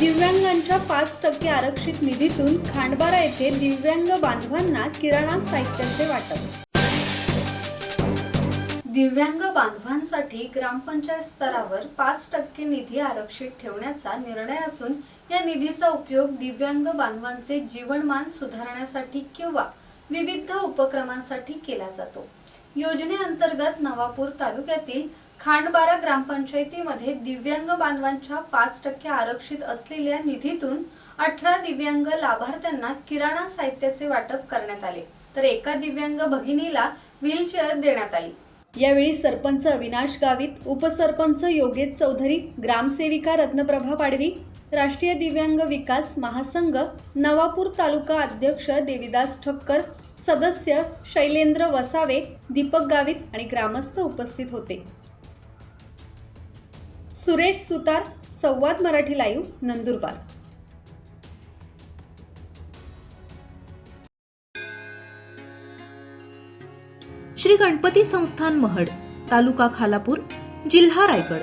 दिव्यांगांच्या पाच टक्के आरक्षित निधीतून खांडबारा येथे दिव्यांग बांधवांना किराणा साहित्याचे वाटप. दिव्यांग बांधवांसाठी ग्रामपंचायत स्तरावर पाच टक्के निधी आरक्षित ठेवण्याचा निर्णय असून या निधीचा उपयोग दिव्यांग बांधवांचे जीवनमान सुधारण्यासाठी किंवा विविध उपक्रमांसाठी केला जातो. योजनेअंतर्गत नवापूर तालुक्यातील खांडबारा ग्रामपंचायतीमध्ये दिव्यांग बांधवांच्या पाच टक्के आरक्षित असलेल्या निधीतून अठरा दिव्यांग लाभार्थ्यांना किराणा साहित्याचे वाटप करण्यात आले. तर एका दिव्यांग भगिनीला व्हीलचेअर देण्यात आली. यावेळी सरपंच अविनाश गावित उपसरपंच योगेश चौधरी ग्रामसेविका रत्नप्रभा पाडवी राष्ट्रीय दिव्यांग विकास महासंघ नवापूर तालुका अध्यक्ष देविदास ठक्कर सदस्य शैलेंद्र वसावे दीपक गावित आणि ग्रामस्थ उपस्थित होते. सुरेश सुतार संवाद मराठी लाईव्ह नंदुरबार. श्री गणपती संस्थान महड तालुका खालापूर जिल्हा रायगड.